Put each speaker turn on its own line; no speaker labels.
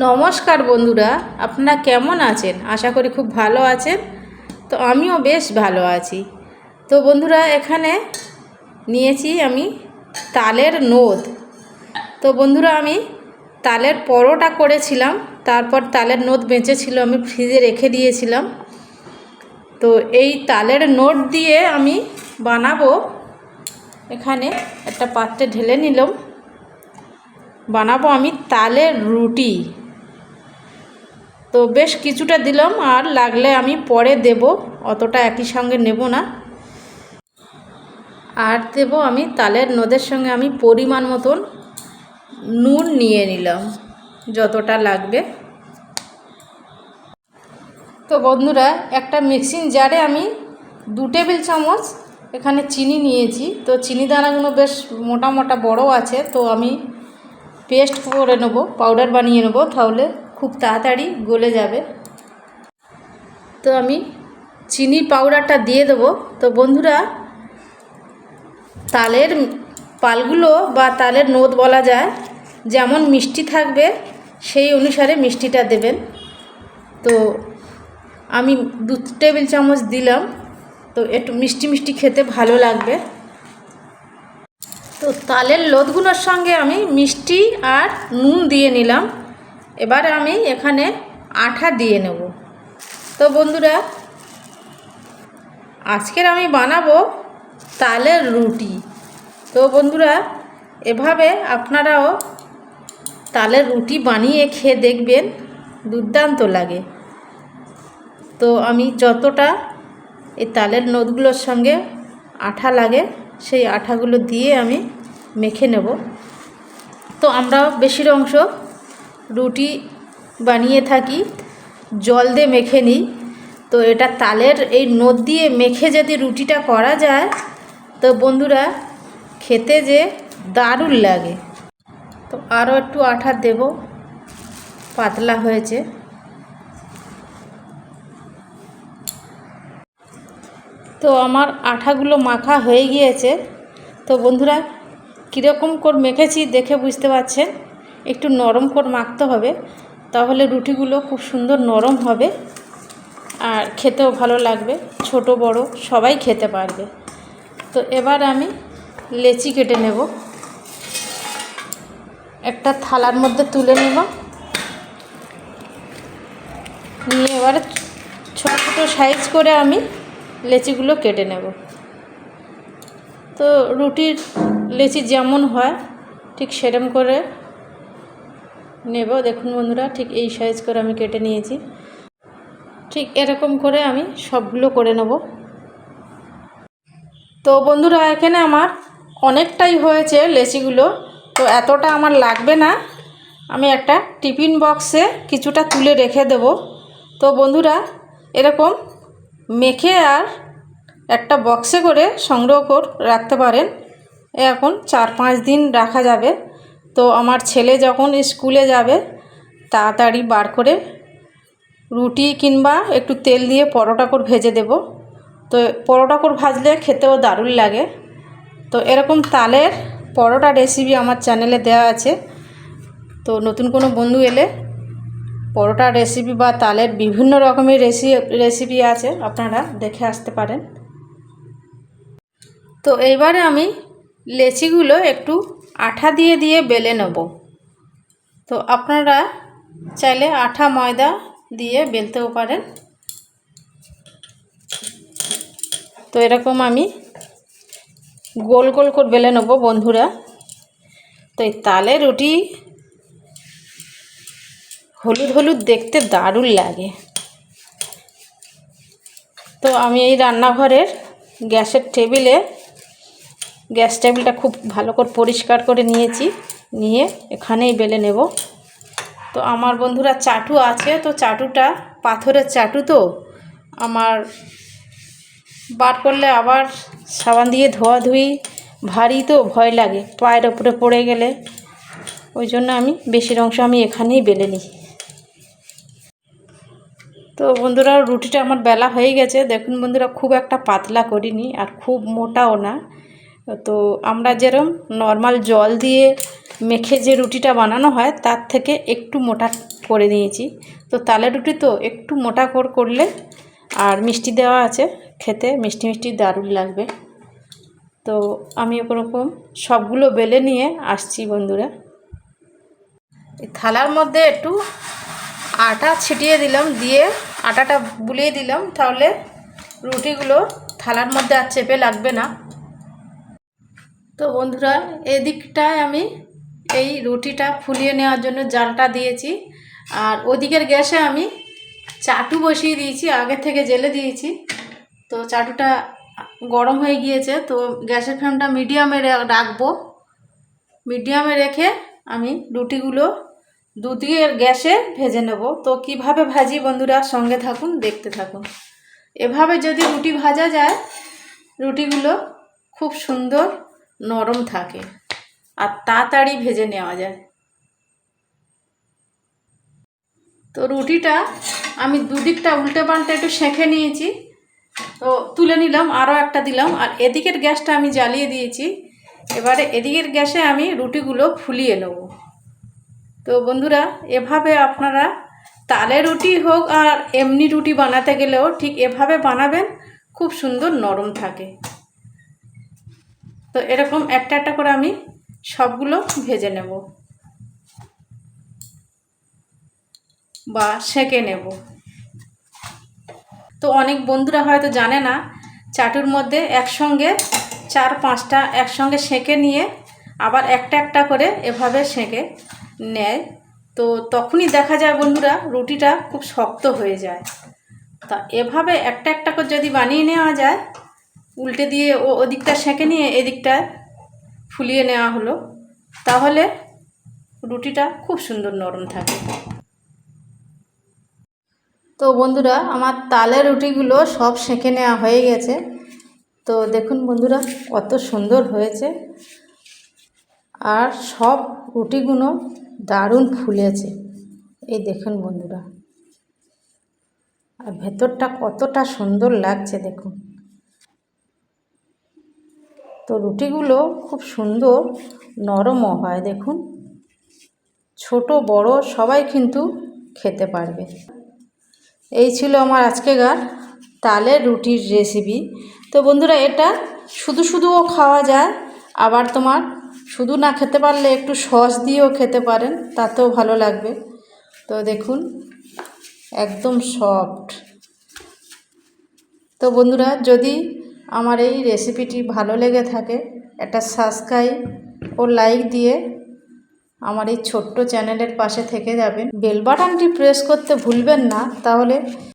নমস্কার বন্ধুরা, আপনারা কেমন আছেন? আশা করি খুব ভালো আছেন। তো আমিও বেশ ভালো আছি। তো বন্ধুরা, এখানে নিয়েছি আমি তালের নোদ তো বন্ধুরা, আমি তালের পরোটা করেছিলাম। তারপর তালের নোদ বেঁচেছিল, আমি ফ্রিজে রেখে দিয়েছিলাম। তো এই তালের নোট দিয়ে আমি বানাবো। এখানে একটা পাত্রে ঢেলে নিলাম। বানাবো আমি তালের রুটি। তো বেশ কিছুটা দিলাম, আর লাগলে আমি পরে দেব, অতটা একই সঙ্গে নেব না। আর দেব আমি তালের নদের সঙ্গে আমি পরিমাণ মতন নুন নিয়ে নিলাম, যতটা লাগবে। তো বন্ধুরা, একটা মিক্সিং জারে আমি দু টেবিল চামচ এখানে চিনি নিয়েছি। তো চিনি দানাগুলো বেশ মোটা মোটা বড় আছে, তো আমি পেস্ট করে নেব, পাউডার বানিয়ে নেব, তাহলে খুব তাড়াতাড়ি গলে যাবে। তো আমি চিনি পাউডারটা দিয়ে দেবো। তো বন্ধুরা, তালের পালগুলো বা তালের নোদ বলা যায়, যেমন মিষ্টি থাকবে, সেই অনুসারে মিষ্টিটা দেবেন। তো আমি দু টেবিল চামচ দিলাম। তো একটু মিষ্টি মিষ্টি খেতে ভালো লাগবে। তো তালের লোদগুলোর সঙ্গে আমি মিষ্টি আর নুন দিয়ে নিলাম। এবার আমি এখানে আঠা দিয়ে নেব। তো বন্ধুরা, আজকের আমি বানাবো তালের রুটি। তো বন্ধুরা, এভাবে আপনারাও তালের রুটি বানিয়ে খেয়ে দেখবেন, দুর্দান্ত লাগে। তো আমি যতটা এই তালের নোদগুলোর সঙ্গে আঠা লাগে, সেই আঠাগুলো দিয়ে আমি মেখে নেব। তো আমরা বেশির অংশ রুটি বানিয়ে থাকি, জল দিয়ে মেখে নিই। তো এটা তালের এই নদ দিয়ে মেখে যদি রুটিটা করা যায়, তো বন্ধুরা খেতে যে দারুণ লাগে। তো আরও একটু আঠা দেব, পাতলা হয়েছে। তো আমার আঠাগুলো মাখা হয়ে গিয়েছে। তো বন্ধুরা, কীরকম করে মেখেছি দেখে বুঝতে পারছেন? একটু নরম করে মাখতে হবে, তাহলে রুটিগুলো খুব সুন্দর নরম হবে আর খেতেও ভালো লাগবে, ছোট, বড়, সবাই খেতে পারবে। তো এবার আমি লেচি কেটে নেব। একটা থালার মধ্যে তুলে নেব। নিয়ে এবারে ছোটো ছোটো সাইজ করে আমি লেচিগুলো কেটে নেব। তো রুটির লেচি যেমন হয়, ঠিক সেরম করে নেব। দেখুন বন্ধুরা, ঠিক এই সাইজ করে আমি কেটে নিয়েছি। ঠিক এরকম করে আমি সবগুলো করে নেব। তো বন্ধুরা, এখানে আমার অনেকটাই হয়েছে লেচিগুলো। তো এতটা আমার লাগবে না। আমি একটা টিফিন বক্সে কিছুটা তুলে রেখে দেব। তো বন্ধুরা, এরকম মেখে আর একটা বক্সে করে সংগ্রহ করে, রাখতে পারেন। এখন চার পাঁচ দিন রাখা যাবে। তো আমার ছেলে যখন স্কুলে যাবে, তাড়াতাড়ি বার করে রুটি কিংবা একটু তেল দিয়ে পরোটা করে ভেজে দেব। তো পরোটা করে ভাজলে খেতেও দারুণ লাগে। তো এরকম তালের পরোটা রেসিপি আমার চ্যানেলে দেওয়া আছে। তো নতুন কোনো বন্ধু এলে পরোটা রেসিপি বা তালের বিভিন্ন রকমের রেসি রেসিপি আছে, আপনারা দেখে আসতে পারেন। তো এইবারে আমি লেচিগুলো একটু আঠা দিয়ে দিয়ে বেলে নেব। তো আপনারা চাইলে আঠা ময়দা দিয়ে বেলতেও পারেন। তো এরকম আমি গোল গোল করে বেলে নেব বন্ধুরা। তো এই তালে রুটি হলুদ হলুদ দেখতে দারুণ লাগে। তো আমি এই রান্নাঘরের গ্যাসের টেবিলে গ্যাস টেবিলটা খুব ভালো করে পরিষ্কার করে নিয়েছি, নিয়ে এখানেই বেলে নেব। তো আমার বন্ধুরা চাটু আছে, তো চাটুটা পাথরের চাটু তো, আমার বার করলে আবার সাবান দিয়ে ধোয়াধুয়ি ভারী তো ভয় লাগে, পায়ের ওপরে পড়ে গেলে। ওই জন্য আমি বেশির অংশ আমি এখানেই বেলে নিই। তো বন্ধুরা রুটিটা আমার বেলা হয়ে গেছে, দেখুন বন্ধুরা খুব একটা পাতলা করিনি আর খুব মোটাও না। তো আমরা যেরম নর্মাল জল দিয়ে মেখে যে রুটিটা বানানো হয়, তার থেকে একটু মোটা করে নিয়েছি। তো তালের রুটি তো একটু মোটা কর, করলে আর মিষ্টি দেওয়া আছে, খেতে মিষ্টি মিষ্টি দারুণ লাগবে। তো আমি ওরকম সবগুলো বেলে নিয়ে আসছি বন্ধুরা। থালার মধ্যে একটু আটা ছিটিয়ে দিলাম, দিয়ে আটাটা বুলিয়ে দিলাম, তাহলে রুটিগুলো থালার মধ্যে আর চেপে লাগবে না। তো বন্ধুরা, এদিকটায় আমি এই রুটিটা ফুলিয়ে নেওয়ার জন্য জালটা দিয়েছি। আর ওদিকের গ্যাসে আমি চাটু বসিয়ে দিয়েছি, আগে থেকে জেলে দিয়েছি। তো চাটুটা গরম হয়ে গিয়েছে, তো গ্যাসের ফ্লেমটা মিডিয়ামে রাখব। মিডিয়ামে রেখে আমি রুটিগুলো দুদিকের গ্যাসে ভেজে নেব। তো কীভাবে ভাজি বন্ধুরা, সঙ্গে থাকুন, দেখতে থাকুন। এভাবে যদি রুটি ভাজা যায়, রুটিগুলো খুব সুন্দর নরম থাকে। আর তাড়াতাড়ি ভেজে নেওয়া যায়। তো রুটিটা আমি দুদিকটা উল্টে পাল্টে একটু সেঁকে নিয়েছি। তো তুলে নিলাম, আরও একটা দিলাম। আর এদিকের গ্যাসটা আমি জ্বালিয়ে দিয়েছি। এবারে এদিকের গ্যাসে আমি রুটিগুলো ফুলিয়ে নেব। তো বন্ধুরা, এভাবে আপনারা তালে রুটি হোক আর এমনি রুটি বানাতে গেলেও ঠিক এভাবে বানাবেন, খুব সুন্দর নরম থাকে। তো এরকম একটা একটা করে আমি সবগুলো ভেজে নেব বা সেঁকে নেব। তো অনেক বন্ধুরা হয়তো জানে না, চাটুর মধ্যে একসঙ্গে চার পাঁচটা একসঙ্গে সেঁকে নিয়ে আবার একটা একটা করে এভাবে সেঁকে নেয়। তো তখনই দেখা যায় বন্ধুরা রুটিটা খুব শক্ত হয়ে যায়। তা এভাবে একটা একটা করে যদি বানিয়ে নেওয়া যায় উল্টে দিয়ে ও ওদিকটা সেঁকে নিয়ে এদিকটায় ফুলিয়ে নেওয়া হলো। তাহলে রুটিটা খুব সুন্দর নরম থাকে। তো বন্ধুরা, আমার তালের রুটিগুলো সব সেঁকে নেওয়া হয়ে গেছে। তো দেখুন বন্ধুরা, কত সুন্দর হয়েছে। আর সব রুটিগুলো দারুণ ফুলেছে। এই দেখুন বন্ধুরা। আর ভেতরটা কতটা সুন্দর লাগছে দেখুন। তো রুটিগুলো খুব সুন্দর, নরমও হয়, দেখুন। ছোট, বড়, সবাই কিন্তু খেতে পারবে। এই ছিল আমার আজকেকার তালের রুটির রেসিপি তো বন্ধুরা, এটা শুধু শুধুও খাওয়া যায়, আবার তোমার শুধু না খেতে পারলে একটু সস দিয়েও খেতে পারেন, তাতেও ভালো লাগবে। তো দেখুন, একদম সফট তো বন্ধুরা, যদি আমার এই রেসিপিটি ভালো লেগে থাকে, একটা সাবস্ক্রাইব ও লাইক দিয়ে আমার এই ছোট্ট চ্যানেলের পাশে থেকে যাবেন। বেল বাটনটি প্রেস করতে ভুলবেন না, তাহলে